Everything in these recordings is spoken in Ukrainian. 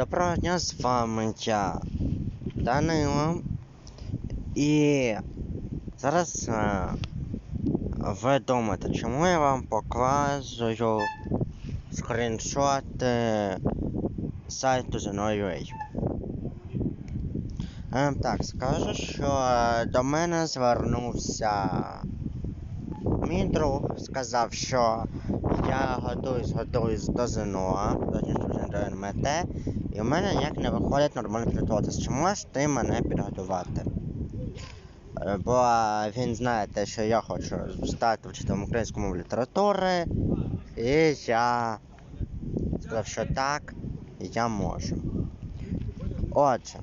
Доброго дня, з вами я, Данило. І зараз е, ви думаєте, чому я вам показую скріншоти сайту ZenoUA? Е, так, скажу, що е, до мене звернувся мій друг, сказав, що я готуюсь, готуюсь до ЗНО, точніше до НМТ, і в мене ніяк не виходить нормально підготуватися. Чи можеш ти мене підготувати? Е, Бо він знає те, що я хочу стати вчителем української мови літератури, і я сказав, що так, я можу. Отже,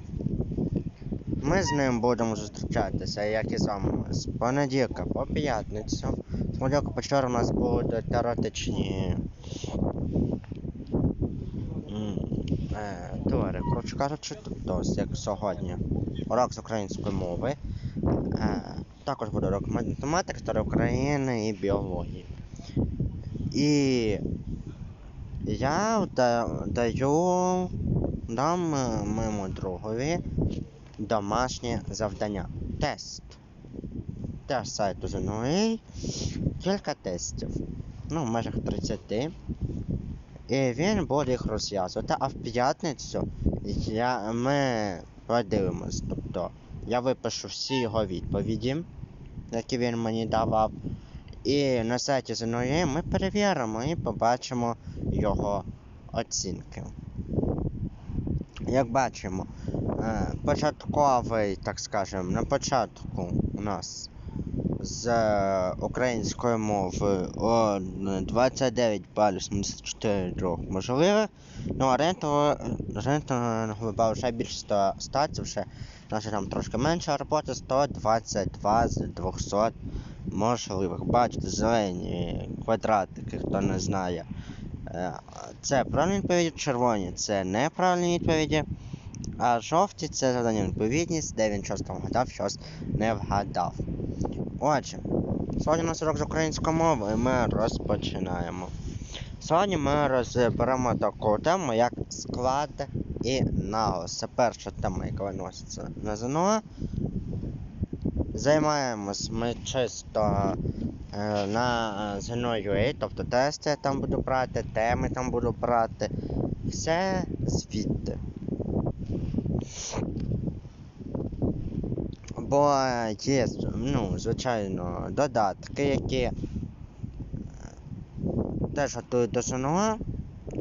ми з ним будемо зустрічатися, як і з вами, з понеділка по п'ятницю. З понеділка по вчора у нас будуть теоретичні м, е, теорії. Коротше кажучи, тобто, як сьогодні, урок з української мови. Е, також буде урок математики, історії України і біології. І я даю дам е, моєму другові домашнє завдання. Тест. Теж сайту ZNUA. Кілька тестів. Ну, в межах 30. І він буде їх розв'язувати. А в п'ятницю я, ми подивимось. Тобто я випишу всі його відповіді, які він мені давав. І на сайті ZNUA ми перевіримо і побачимо його оцінки. Як бачимо, е, початковий, так скажемо, на початку у нас з української мови о 29 балів 74 можливих. Ну, а рентового балу ще більше 100 статів, ще значить там трошки менше роботи, 122 з 200 можливих. Бачите, зелені квадратики, хто не знає. Е, Це правильні відповіді, червоні це неправильні відповіді. А жовті це завдання відповідність, де він щось там вгадав, щось не вгадав. Отже, сьогодні у нас урок з української мови і ми розпочинаємо. Сьогодні ми розберемо таку тему, як склад і наголос. Це перша тема, яка виноситься на ЗНО. Займаємось ми чисто е, на ЗНО.UA, тобто тести я там буду брати, теми там буду брати. Все звідти. Бо є, ну, звичайно, додатки, які е, теж готують до ЗНО,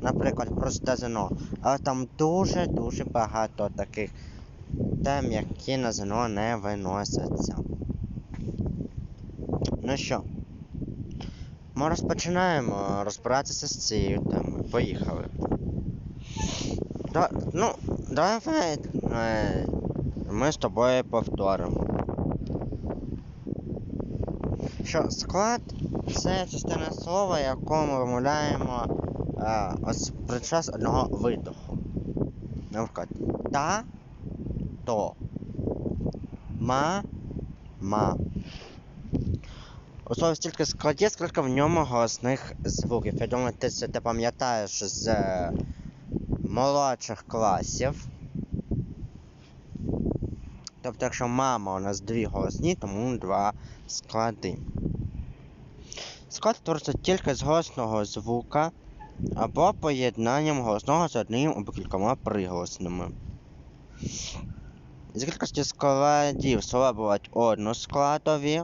наприклад, просто ЗНО, але там дуже-дуже багато таких тем, які на ЗНО не виносяться. Ну що, ми розпочинаємо розбиратися з цією темою. Поїхали. Да, ну, давай е, ми з тобою повторимо. Що склад це частина слова, яку ми вимовляємо е, під час одного видоху. Наприклад, та, то, ма, ма. У слові стільки складів, скільки в ньому голосних звуків. Я думаю, ти це пам'ятаєш з е, молодших класів. Тобто, якщо мама у нас дві голосні, тому два склади. Склад твориться тільки з голосного звука або поєднанням голосного з одним або кількома приголосними. З кількості складів слова бувають односкладові,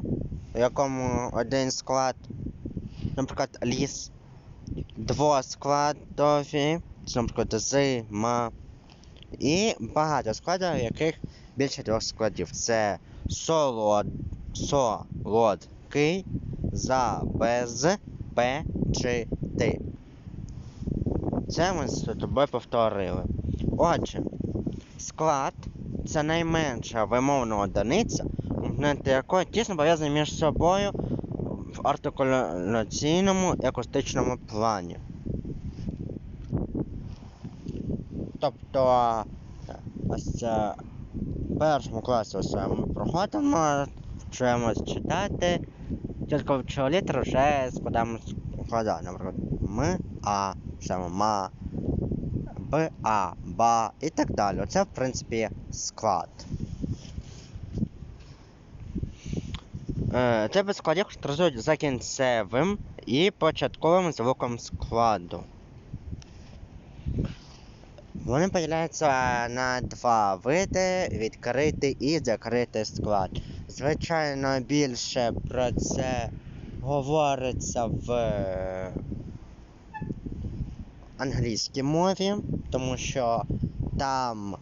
в якому один склад, наприклад, ліс, двоскладові, наприклад, зима, і багато складів, в яких більше двох складів. Це солод, солодкий, забезпечити. Це ми з тобою повторили. Отже, склад це найменша вимовна одиниця, компоненти якої тісно пов'язані між собою в артикуляційному і акустичному плані. Тобто, ось в першому класі ось ми проходимо, вчимось читати, тільки вчили літери вже складаємо складання. Наприклад, ми, а, пишемо ма, б, а, ба і так далі. Оце, в принципі, склад. Е, Тебе складів характеризують за кінцевим і початковим звуком складу. Вони поділяються на два види: відкритий і закритий склад. Звичайно, більше про це говориться в е, англійській мові, тому що там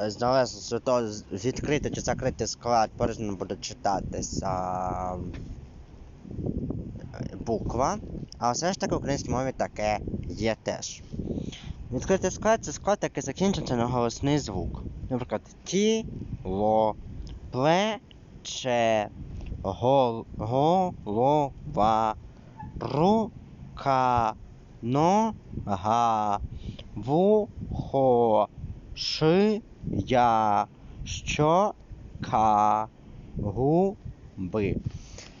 е, залежно від відкритий чи закритий склад по-різному буде читатися е, буква, а все ж таки в українській мові таке є теж. Відкритий склад це склад, який закінчується на голосний звук. Наприклад, ті, ло, плече, гол, голова, рука, нога, вухо, шия, щока, губи.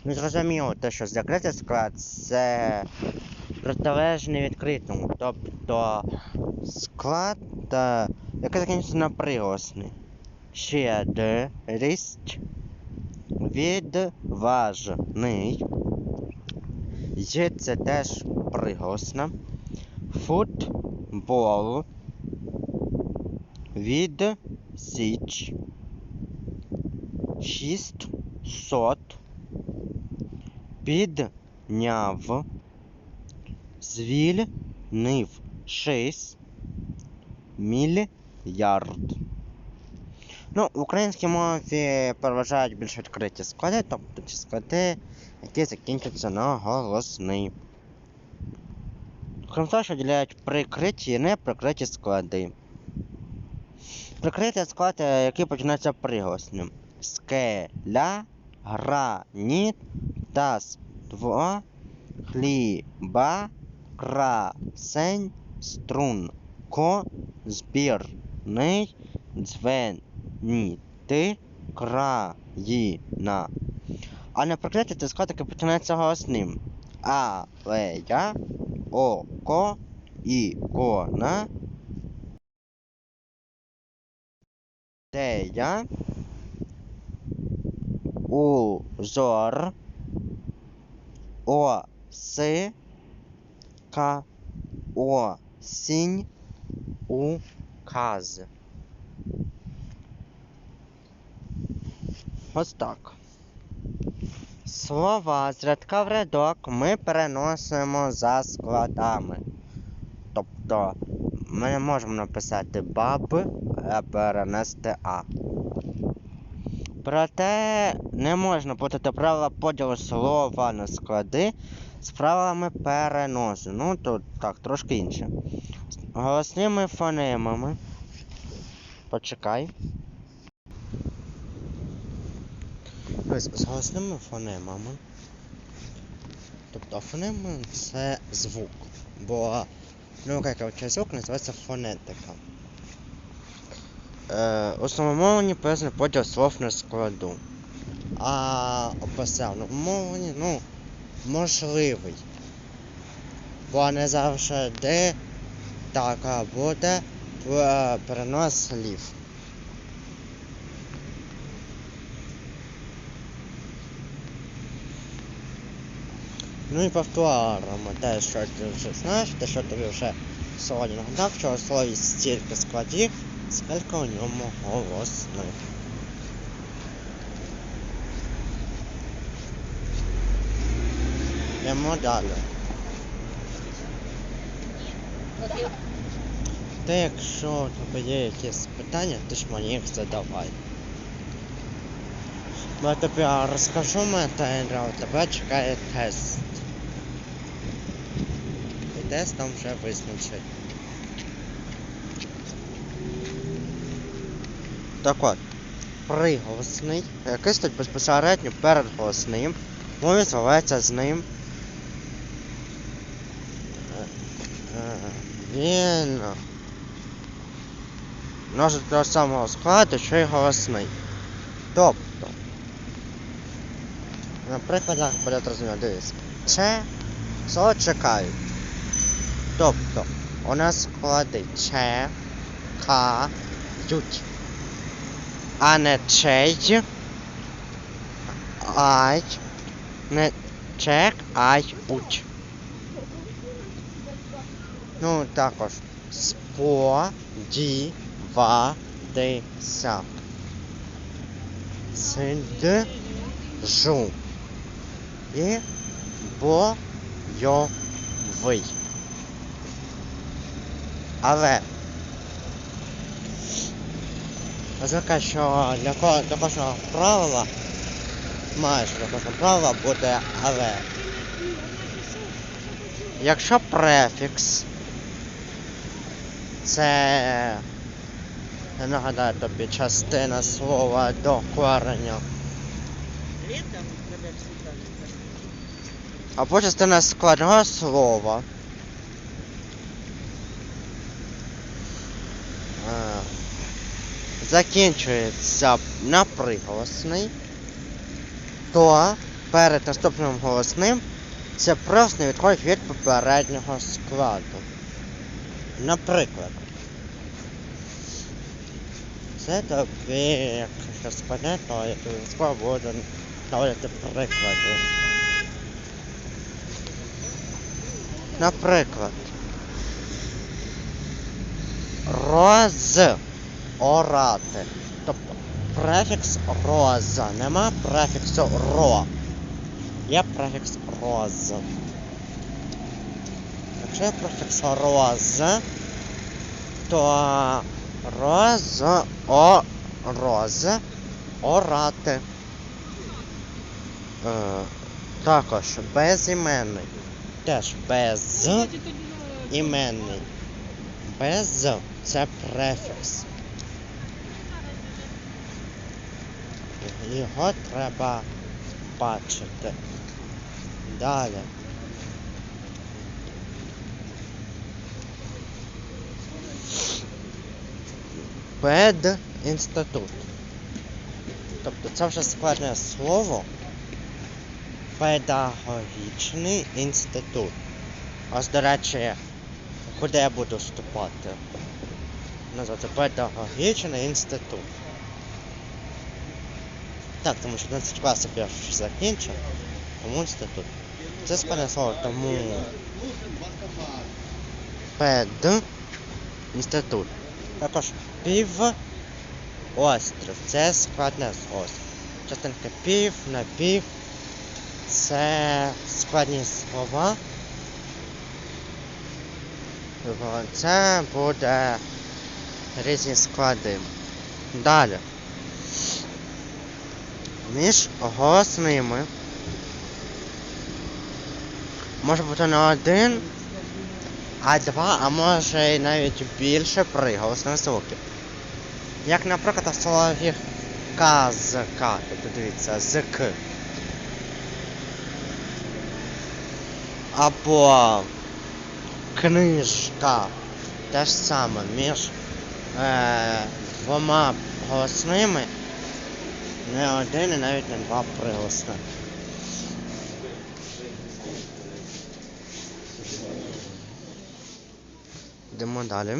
Ну, зрозуміло, те, що закритий склад це протилежний відкритому. Тобто склад, е, який закінчується на приголосний. Щедрість, відважний. Є це теж приголосна. Футбол. Від січ. Шістсот. Підняв. Звільнив. Шість. Мільярд. Ну, в українській мові переважають більш відкриті склади, тобто ті склади, які закінчуються на голосний. Крім того, що діляють прикриті і неприкриті склади. Прикриті склади, які починаються приголосним. Скеля, граніт, таз, дво, хліба, красень, струн, ко, збірний, дзвеніти, країна. А не це склад, який починається голосним. Алея, око, ікона, тея, узор, осінь, указ. Ось так. Слова з рядка в рядок ми переносимо за складами. Тобто ми не можемо написати баб, а перенести А. Проте не можна путати правила поділу слова на склади з правилами переносу. Ну, тут так, трошки інше. Голосними фонемами. Почекай. Ось з голосними фонемами. Тобто фонеми це звук. Бо ну, як звук називається фонетика. Е, самомовленні певний поділ слов на складу. А у писемному мовленні, ну, можливий. Бо не завжди так буде е, перенос слів. Ну і повторимо те, що ти вже знаєш, те, що тобі вже сьогодні нагадав, що у слові стільки складів, скільки у ньому голосних. Йдемо далі. Та якщо у тебе є якісь питання, ти ж мені їх задавай. Бо тобі розкажу у тебе чекає тест. І тест там вже визначить. Так от, приголосний, який стоїть безпосередньо перед голосним, мові зливається з ним. Е, е, Він носить того самого складу, що й голосний. Тобто, наприклад, як буде зрозуміло, дивись. Це слово чекають. Тобто, у нас склади Ч, К. А не чей, ай, не чек, ай, уч. Ну, також сподіватися. Сиджу. І бойовий. Але ознака, що для, для кожного правила, майже для кожного правила буде але. Якщо префікс це я нагадаю тобі частина слова до цветали, Або частина складного слова. Е, Закінчується на приголосний, то перед наступним голосним це просто відходить від попереднього складу. Наприклад, це тобі, якщо то я скоро буду наводити приклади. Наприклад, роз орати. Тобто префікс роза. Нема префіксу ро. Є префікс роз. Якщо є префікс роз, то роз о роз орати. Е, також безіменний. Теж без іменний. Без це префікс. Його треба бачити. Далі. Педінститут. Тобто це вже складне слово. Педагогічний інститут. Ось, до речі, куди я буду вступати? Називається педагогічний інститут. Так, тому що 11 класів я вже закінчив, тому інститут. Це складне слово, тому пед інститут. Також пів острів. Це складне слово. Частинка пів, напів. Це складні слова. Це буде різні склади. Далі. Між голосними може бути не один, а два, а може і навіть більше приголосних звуків. Як, наприклад, в слові казка, тобто дивіться, з к. Або книжка. Те ж саме між е, двома голосними не один і навіть не два приголосна. Йдемо далі.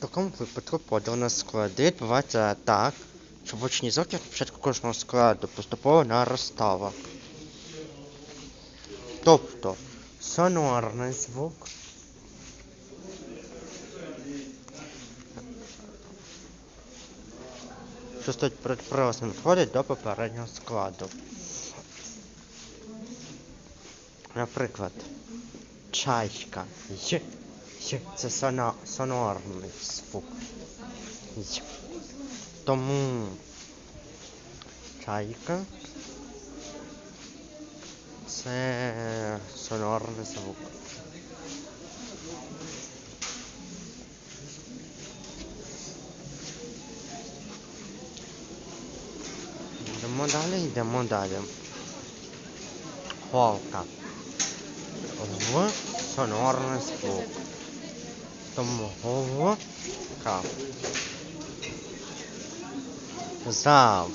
В такому випадку поділ на склади відбувається так, що звучні звуки на початку кожного складу поступово наростало. Тобто сонорний звук. Що стоїть перед приголосним входить до попереднього складу. Наприклад, чайка. Й. Й. Це соно, сонорний звук. Й. Тому чайка це сонорний звук. Йдемо далі, йдемо далі. Голка. в сонорний звук. Тому в ка. Завжди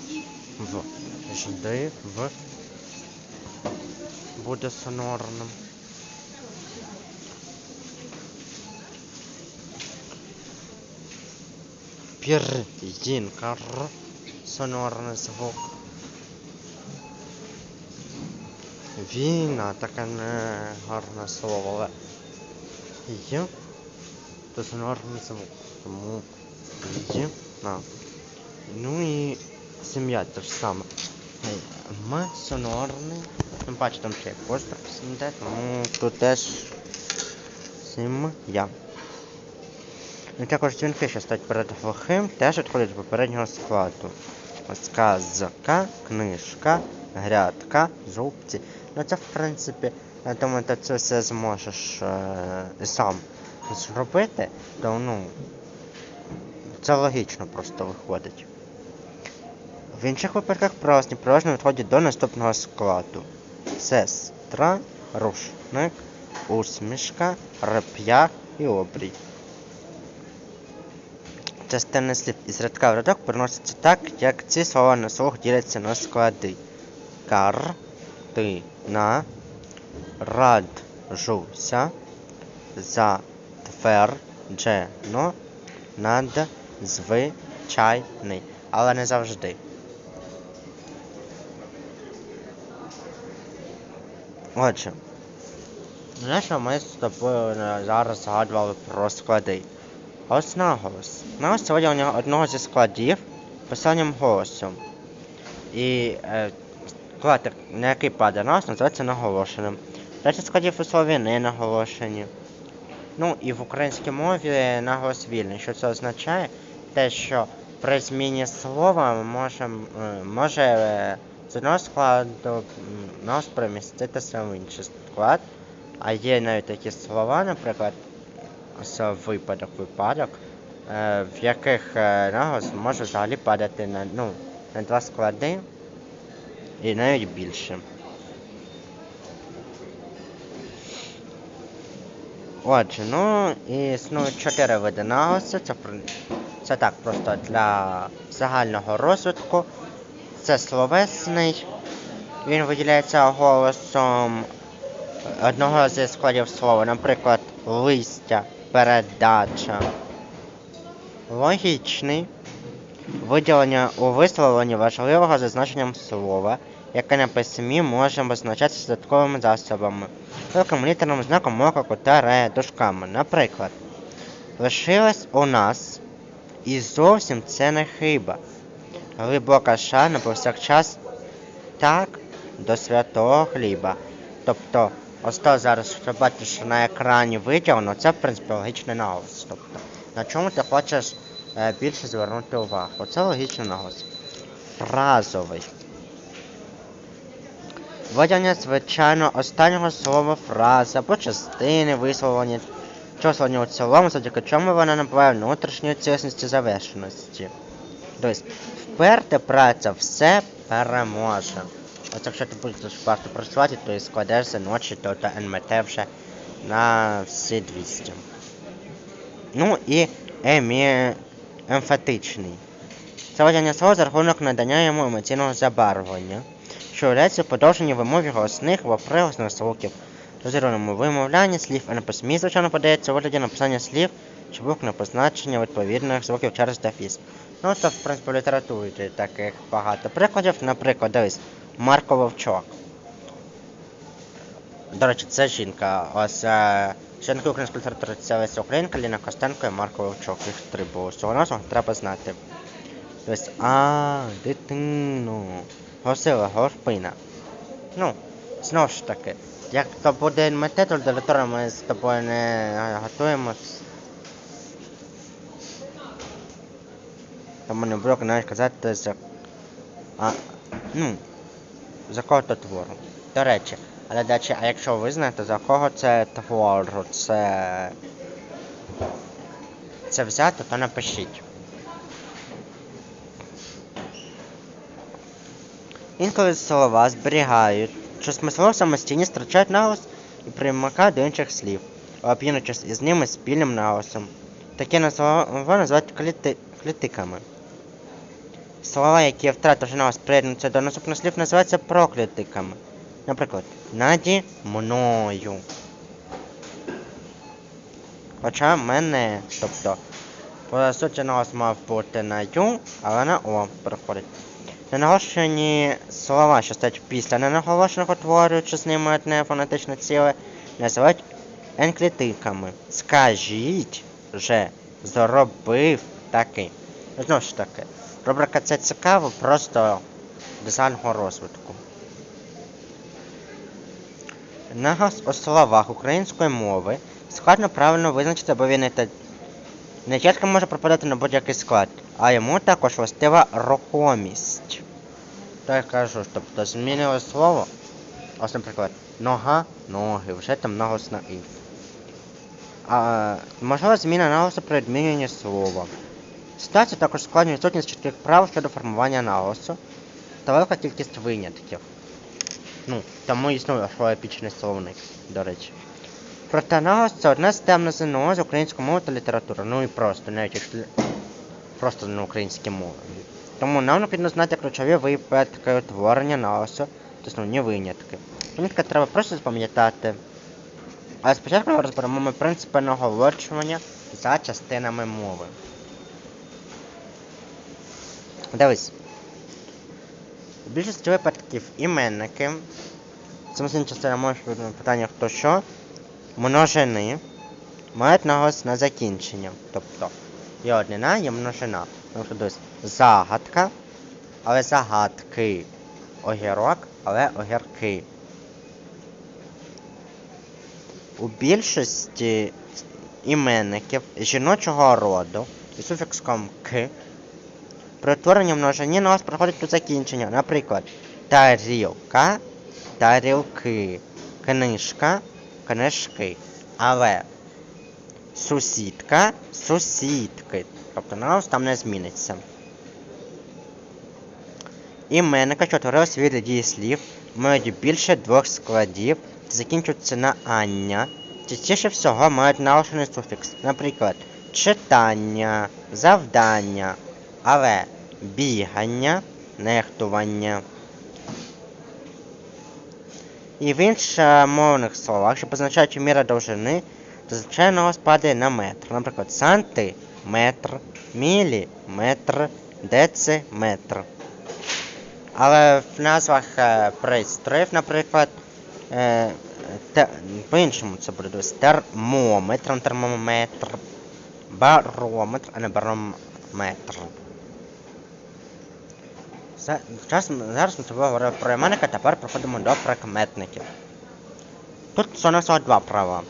в буде сонорним. Пір'їнка р сонорний звук. Війна таке не гарне слово, але звук. Тому на. Ну і сім'я те ж саме. Е, М сонорний. Ну, бачите, там ще постер йде, тому тут теж сім'я. І також дзвінки, що стоять перед глухим, теж відходять з попереднього складу. Ось казка, книжка, грядка, зубці. Ну це в принципі, я думаю, ти це все зможеш е, сам зробити, то ну це логічно просто виходить. В інших випадках праздні порожні відходять до наступного складу. Сестра, рушник, усмішка, реп'ях і обрій. Частини слів із рядка в рядок переносяться так, як ці слова на слух діляться на склади. Кар, ти, на, раджуся, затверджено, надзвичайний, але не завжди. Отже, знаєш, ми з тобою зараз згадували про склади. Ось наголос. Наголос це виділення одного зі складів писанням голосом. І е, склад, на який падає наголос, називається наголошеним. Решта складів у слові не наголошені. Ну і в українській мові наголос вільний. Що це означає? Те, що при зміні слова е, може е, з одного складу м, наголос переміститися в інший склад. А є навіть такі слова, наприклад, випадок, випадок, е, в яких е, наголос може взагалі падати на, ну, на два склади і навіть більше. Отже, ну існують чотири види наголосу. Це, це так просто для загального розвитку. Це словесний. Він виділяється голосом одного зі складів слова, наприклад, листя, передача. Логічний. Виділення у висловленні важливого за значенням слова, яке на письмі може позначатися додатковими засобами, великим літерним знаком оклику та ре дужками. Наприклад, лишилась у нас і зовсім це не хиба. Глибока шана повсякчас так до святого хліба. Тобто, ось то зараз що бачиш що на екрані виділено, це в принципі логічний наголос. Тобто, на чому ти хочеш е, більше звернути увагу. Оце логічний наголос. Фразовий. Виділення, звичайно, останнього слова фрази або частини висловлення числення у цілому, завдяки чому вона набуває внутрішньої цілісності завершеності. Тобто, вперта праця все переможе. Ось якщо ти будеш вперто працювати, то і складеш за ночі, то та НМТ вже на всі 200. Ну і емі... емфатичний. Це виділення слова за рахунок надання йому емоційного забарвлення, що являється подовження вимови голосних або приголосних звуків. Дозірованому вимовлянні слів письмі, звичайно, подається у вигляді написання слів чи букв на позначення відповідних звуків через дефіс. Ну, це, в принципі, в літературі таких багато прикладів. Наприклад, дивись, Марко Вовчок. До речі, це жінка. Ось е, жінки української літератури це Леся Українка, Ліна Костенко і Марко Вовчок. Їх три було. Цього назву треба знати. Тобто, а, дитину. Госила, горпина. Ну, знову ж таки, як то буде то література ми з тобою не готуємось. Тому не буду навіть казати за. А, ну, за кого то твору. До речі, але дачі, а якщо ви знаєте, за кого це твору, це. Це взято, то напишіть. Інколи слова зберігають, що смислово самостійні втрачають наголос і примикають до інших слів, об'єднуючись із ними спільним наголосом. Такі слова називають кліти... клітиками. Слова, які втративши наголос приєднуються до наступних слів, називаються проклітиками. Наприклад, наді мною. Хоча мене, тобто, по суті наголос мав бути на ю, але на о переходить. Ненаголошені слова, що стоять після ненаголошених утворюючи з ними одне фонетичне ціле, називають енклітиками. Скажіть же, зробив таки. Знову ж таки, рубрика це цікаво, просто дизайнного розвитку. Наголос у словах української мови складно правильно визначити, бо він не та не чітко може пропадати на будь-який склад, а йому також властива рухомість. То я кажу, тобто змінили слово. Ось, наприклад, нога, ноги, вже там наголос на і. А, можлива зміна наголосу при відмінюванні слова. Ситуацію також складнює відсутність чітких прав щодо формування наголосу та велика кількість винятків. Ну, тому існує епічний словник, до речі. Проте це одне з тем з ЗНО з української мови та літератури. Ну і просто, навіть якщо просто на українській мові. Тому нам необхідно знати ключові випадки утворення наголосу та основні винятки. Винятки треба просто запам'ятати. Але спочатку розберемо ми принципи наголошування за частинами мови. Дивись. У випадків іменники. Самостійна частина може бути питання хто що. Множини мають наголос на закінчення. Тобто є однина, є множина. Тобто десь загадка, але загадки. Огірок, але огірки. У більшості іменників жіночого роду із суфіксом к при утворенні множині наголос проходить до закінчення. Наприклад, тарілка, тарілки, книжка, книжки. Але сусідка, сусідки. Тобто наголос там не зміниться. Іменника, що утворилися від дієслів, мають більше двох складів закінчуються на ання. Частіше всього мають наголошений суфікс. Наприклад, читання, завдання, але бігання, нехтування. І в іншомовних словах, що позначають міра довжини, то звичайно спадає на метр. Наприклад, сантиметр, міліметр, дециметр. Але в назвах е, пристроїв, наприклад, е, по-іншому це буде дивись, термометр, термометр, барометр, а не барометр. За- Час, зараз ми з тобою говорили про іменника, тепер переходимо до прикметників. Тут у нас два права.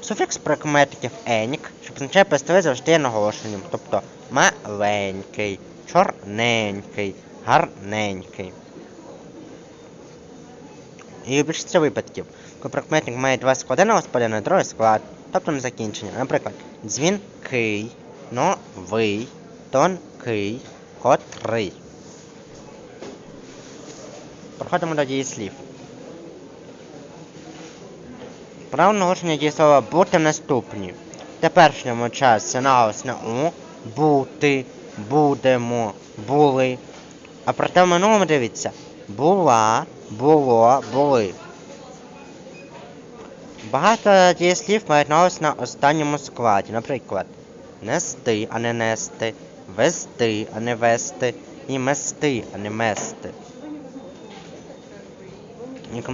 Суфікс прикметників енік, що позначає пестовий завжди наголошенням, тобто маленький, чорненький, гарненький. І у більшості випадків, коли прикметник має два склади на господи на другий склад, тобто на закінчення. Наприклад, дзвінкий, новий, тонкий, котрий. Переходимо до дієслів. Право наголошення дієслова бути наступні. В теперішньому часі наголос на у, бути, будемо, були. А проте в минулому дивіться. Була, було, були. Багато дієслів мають наголос на останньому складі. Наприклад, нести, а не нести, вести, а не вести, і мести, а не мести.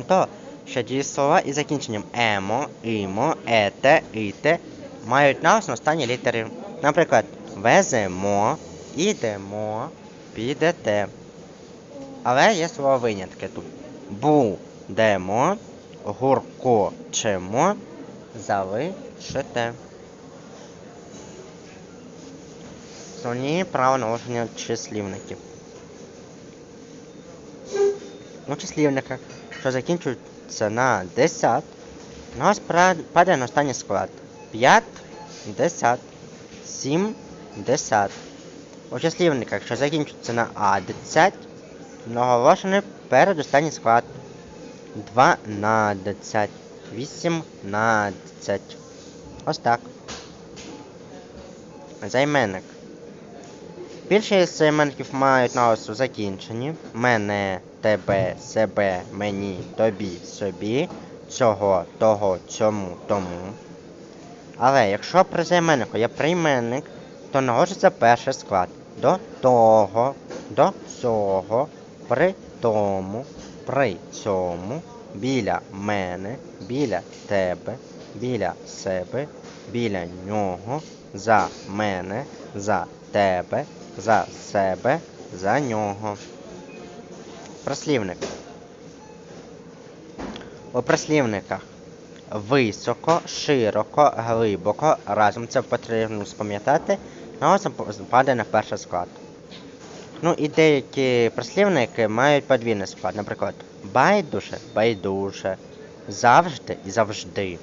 Того, що дієслова із закінченням емо, імо, ете, іте мають на останні літери. Наприклад, веземо, ідемо, підете. Але є слова винятки тут. Будемо, гуркочемо, залишите. Основні право наложення числівників. У числівниках, що закінчуються на 10, у нас пра- падає на останній склад. 5, 10, 7, 10. У числівниках, що закінчуються на А10, наголошений передостанній склад. 12. 18. Ось так. Займенник. Більшість займенників мають наголос у закінченні. Мене, тебе, себе, мені, тобі, собі, цього, того, цьому, тому. Але якщо при є прийменник, то наголошується перший склад. До того, до цього, при тому, при цьому, біля мене, біля тебе, біля себе, біля нього, за мене, за тебе, за себе, за нього. Прислівник. У прислівниках високо, широко, глибоко. Разом це потрібно спам'ятати. Наголосом падає на перший склад. Ну і деякі прислівники мають подвійний склад. Наприклад, байдуже, байдуже, завжди і завжди.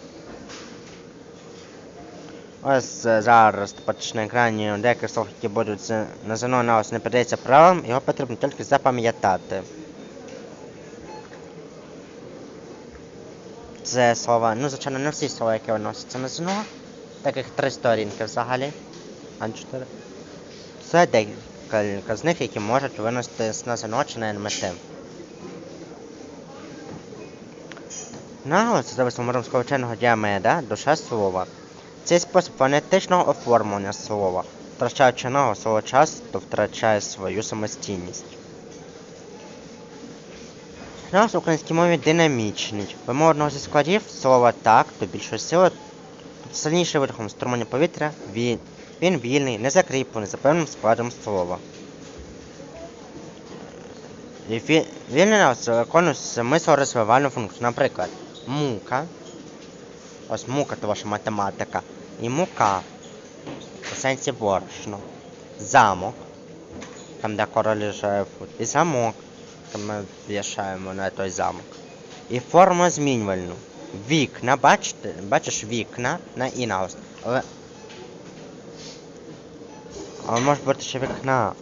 Ось е, зараз на екрані деяких слов, які будуть на ЗНО наголос не подається правилам, його потрібно тільки запам'ятати. Це слова, ну звичайно, не всі слова, які виносяться на ЗНО. Таких три сторінки взагалі. А не чотири. Це декілька з них, які можуть виносити на ЗНО чи на НМТ. Наголос за висловом римського вченого діамеда душа слова. Цей спосіб фонетичного оформлення слова, втрачаючи наголос свого часто втрачає свою самостійність. Наголос в українській мові динамічний. Вимовного зі складів слова так, то більшої сили, сильніший видихом струмення повітря, він, він вільний, не закріплений за певним складом слова. І ві- вільний наголос виконує смисло-розвивальну функцію. Наприклад, мука. Ось мука це ваша математика. І мука. У сенсі борошно. Замок. Там, де король живуть. І замок. Там ми вішаємо на той замок. І форму змінювальну. Вікна, бачите? Бачиш вікна на інаус. Але. Але може бути ще вікна.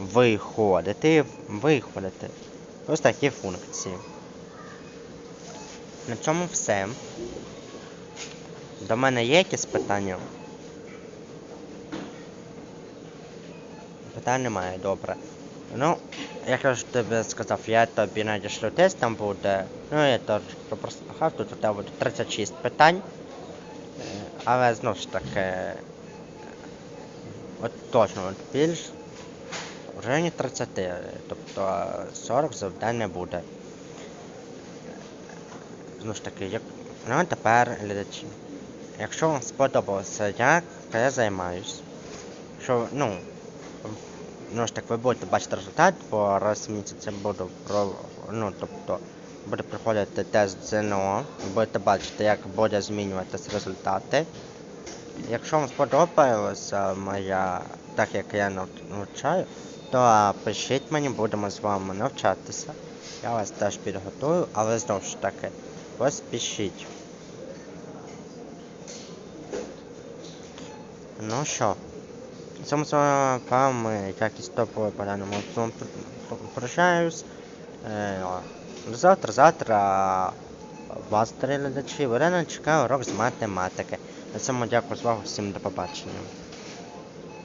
Виходити, виходити. Ось такі функції. На цьому все. До мене є якісь питання? Питань немає, добре. Ну, як я ж тобі сказав, я тобі надішлю тест, там буде. Ну, я теж прослухав, тут у тебе буде 36 питань. Е, Але знову ж таки. От точно, от більш. Вже не 30, тобто 40 завдань не буде. Знову ж таки, як. Ну а тепер, глядачі. Якщо вам сподобалося, як я займаюсь, що, ну, ну ж так ви будете бачити результат, бо раз в місяць буду про, ну, тобто, буде проходити тест ЗНО, будете бачити, як буде змінюватися результати. Якщо вам сподобалося моя, так як я навчаю, то пишіть мені, будемо з вами навчатися. Я вас теж підготую, але знову ж таки, поспішіть. Ну що, цьому з вами якість топової по даному цьому прощаюсь. Е, до завтра, завтра вас, глядачі, Варена чекає урок з математики. На цьому дякую за увагу, всім до побачення.